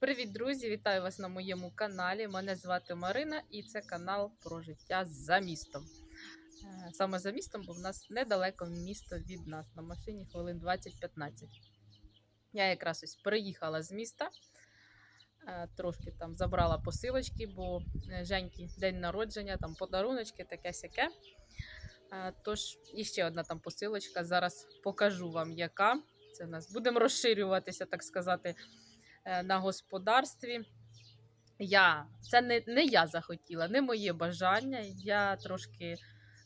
Привіт, друзі! Вітаю вас на моєму каналі. Мене звати Марина і це канал про життя за містом. Е, Саме за містом, бо в нас недалеко місто від нас на машині хвилин 20-15. Я якраз ось приїхала з міста, е, трошки там забрала посилочки, бо е, Женьки день народження, там подаруночки, таке сяке. Тож, іще одна там посилочка. Зараз покажу вам, яка. Це в нас будемо розширюватися, так сказати, на господарстві. Я, це не, не я захотіла, не моє бажання. Я трошки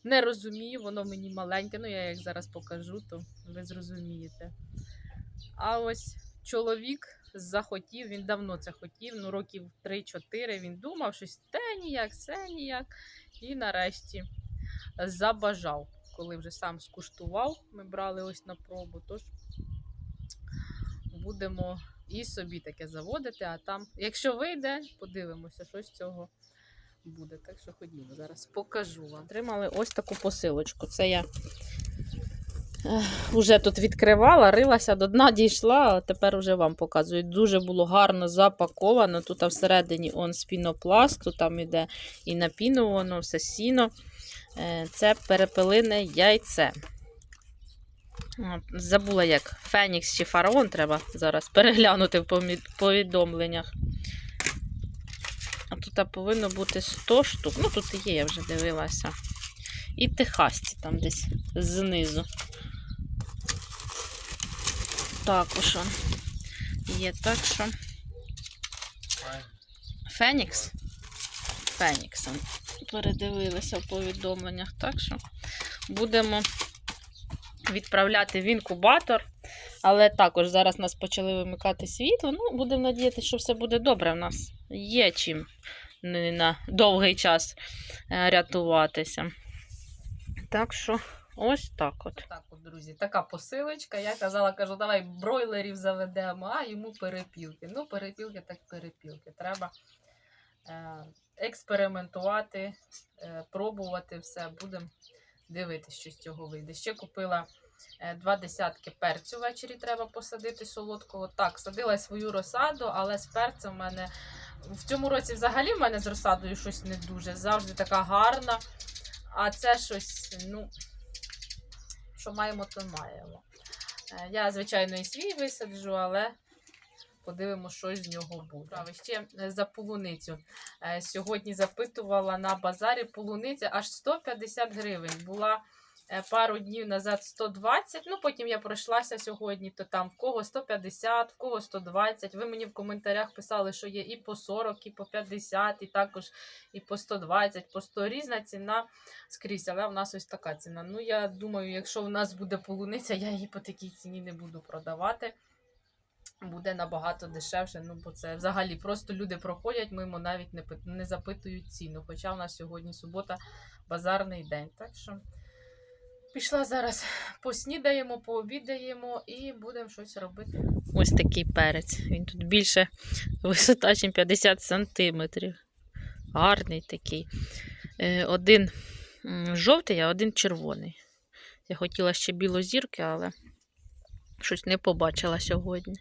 не розумію, воно мені маленьке. Ну, я як зараз покажу, то ви зрозумієте. А ось чоловік захотів, він давно це хотів, ну років 3-4 він думав, щось те ніяк, це ніяк. І нарешті забажав, коли вже сам скуштував. Ми брали ось на пробу. Тож будемо і собі таке заводити, а там, якщо вийде, подивимося, що з цього буде. Так що ходімо, зараз покажу вам. Отримали ось таку посилочку. Це я вже тут відкривала, рилася до дна, дійшла, а тепер вже вам показую. Дуже було гарно запаковано. Тут всередині он з пінопласту, там іде і напіновано, все сіно. Е, Це перепелине яйце. Забула, як Фенікс чи фараон треба зараз переглянути в повідомленнях. А тут повинно бути 100 штук. Ну, тут і є, я вже дивилася. І техасці там десь знизу. Також є. Так що. Фенікс. Фенікс. он. Передивилися в повідомленнях. Так що будемо відправляти в інкубатор. Але також зараз нас почали вимикати світло. Ну, будемо надіятися, що все буде добре. У нас є чим на довгий час е, рятуватися. Так що, ось так от. Так от, друзі, така посилочка. Я казала, кажу, давай бройлерів заведемо, а йому перепілки. Ну, перепілки так перепілки. Треба е, експериментувати, е, пробувати все. Будемо дивитися, що з цього вийде. Ще купила е, два десятки перцю ввечері треба посадити солодкого. Так, садила свою розсаду, але з перцем в мене в цьому році взагалі в мене з розсадою щось не дуже. Завжди така гарна. А це щось, ну, що маємо, то маємо. Е, Я, звичайно, і свій висаджу, але подивимося, що з нього буде. Ще е, за полуницю. Е, Сьогодні запитувала на базарі полуниця аж 150 гривень. Була е, пару днів назад 120. Ну, потім я пройшлася сьогодні, то там в кого 150, в кого 120. Ви мені в коментарях писали, що є і по 40, і по 50, і також і по 120, по 100 різна ціна скрізь. Але в нас ось така ціна. Ну, я думаю, якщо в нас буде полуниця, я її по такій ціні не буду продавати. Буде набагато дешевше, ну бо це взагалі просто люди проходять мимо, навіть не, не запитують ціну. Хоча в нас сьогодні субота, базарний день. Так що пішла зараз поснідаємо, пообідаємо і будемо щось робити. Ось такий перець. Він тут більше висота, ніж 50 сантиметрів. Гарний такий. Е, Один жовтий, а один червоний. Я хотіла ще білозірки, але щось не побачила сьогодні.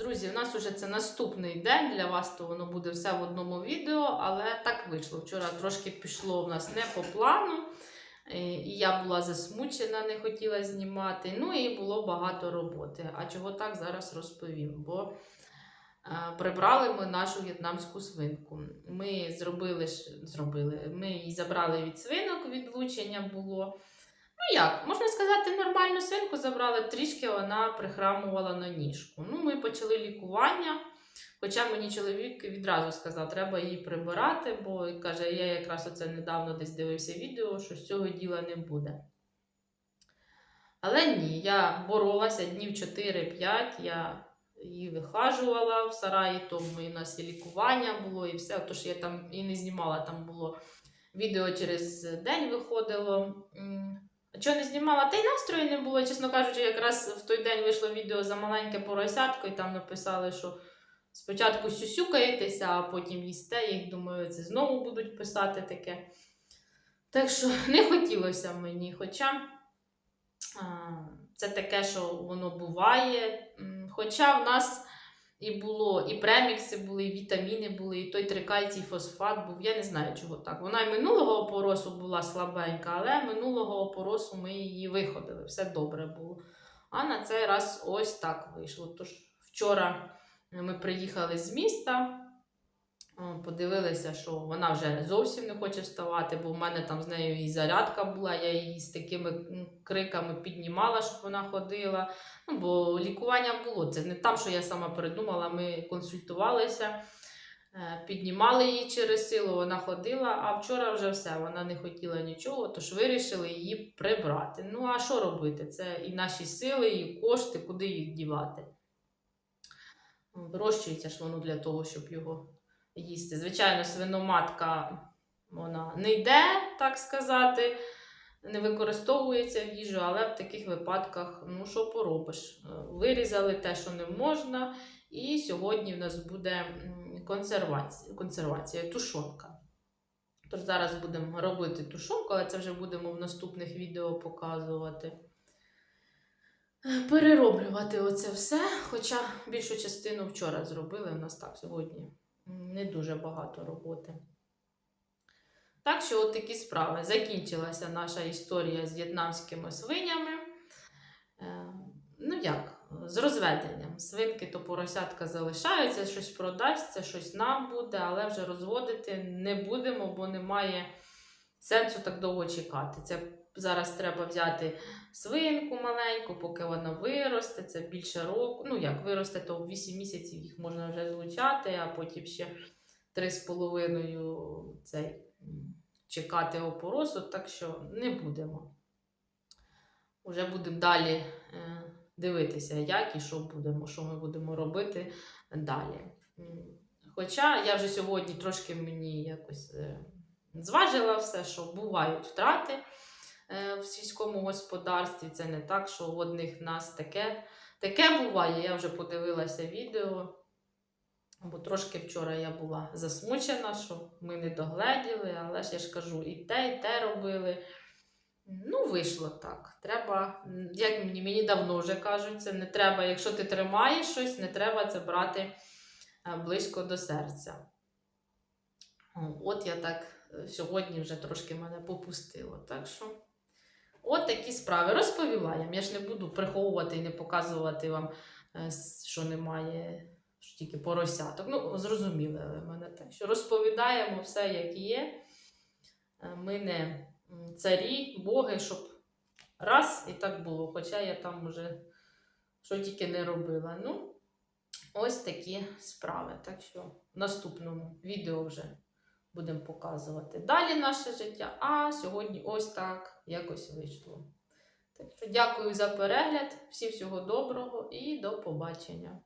Друзі, у нас вже це наступний день. Для вас то воно буде все в одному відео, але так вийшло. Вчора трошки пішло в нас не по плану. е, І я була засмучена, не хотіла знімати. Ну і було багато роботи. А чого так зараз розповім? Бо е, прибрали ми нашу в'єтнамську свинку. Ми зробили, зробили, ми її забрали від свинок, відлучення було. Ну як, можна сказати, нормальну свинку забрали, трішки вона прихрамувала на ніжку. Ну, ми почали лікування. Хоча мені чоловік відразу сказав, треба її прибирати, бо каже, я якраз оце недавно десь дивився відео, що з цього діла не буде. Але ні, я боролася днів 4-5, я її вихажувала в сараї, тому і у нас і лікування було, і все. Тож я там і не знімала, там було відео через день виходило. Чого не знімала? Та й настрою не було. Чесно кажучи, якраз в той день вийшло відео за маленьке поросятко, і там написали, що спочатку сюсюкаєтеся, а потім їсте. Я думаю, це знову будуть писати таке. Так що не хотілося мені. Хоча це таке, що воно буває. Хоча в нас І було, і премікси були, і вітаміни були, і той трикальцій фосфат був. Я не знаю, чого так. Вона й минулого опоросу була слабенька, але минулого опоросу ми її виходили, все добре було. А на цей раз ось так вийшло. Тож вчора ми приїхали з міста. Подивилися, що вона вже зовсім не хоче вставати, бо в мене там з нею і зарядка була, я її з такими криками піднімала, щоб вона ходила. Ну, бо лікування було. Це не там, що я сама придумала, ми консультувалися, е, піднімали її через силу, вона ходила, а вчора вже все, вона не хотіла нічого, тож вирішили її прибрати. Ну, а що робити? Це і наші сили, і кошти, куди їх дівати. Вирощується ж воно для того, щоб його їсти. Звичайно, свиноматка вона не йде, так сказати, не використовується в їжу, але в таких випадках, ну що поробиш? Е, Вирізали те, що не можна, і сьогодні в нас буде консервація, консервація тушонка. Тож зараз будемо робити тушонку, але це вже будемо в наступних відео показувати. Е, Перероблювати оце все, хоча більшу частину вчора зробили, у нас так сьогодні не дуже багато роботи. Так що от такі справи. Закінчилася наша історія з в'єтнамськими свинями. Е, ну як, з розведенням. Свинки то поросятка залишаються, щось продасться, щось нам буде, але вже розводити не будемо, бо немає сенсу так довго чекати. Це зараз треба взяти свинку маленьку, поки вона виросте, це більше року. Ну як виросте, то в 8 місяців їх можна вже злучати, а потім ще 3,5 цей чекати опоросу, так що не будемо. Уже будемо далі е, дивитися, як і що будемо, що ми будемо робити далі. Хоча я вже сьогодні трошки мені якось е, зважила все, що бувають втрати в сільському господарстві. Це не так, що в одних нас таке. Таке буває, я вже подивилася відео. Бо трошки вчора я була засмучена, що ми не догледіли, але ж я ж кажу, і те, і те робили. Ну, вийшло так. Треба, як мені, мені давно вже кажуть, це не треба, якщо ти тримаєш щось, не треба це брати е, близько до серця. От я так е, сьогодні вже трошки мене попустило. Так що, от такі справи. Розповіла я. Я ж не буду приховувати і не показувати вам, е, що немає що тільки поросяток. Ну, зрозуміли ви мене так. Що розповідаємо все, як є. Е, Ми не царі, боги, щоб раз і так було. Хоча я там вже що тільки не робила. Ну, ось такі справи. Так що в наступному відео вже будемо показувати далі наше життя. А сьогодні ось так якось вийшло. Так що дякую за перегляд, всім всього доброго і до побачення.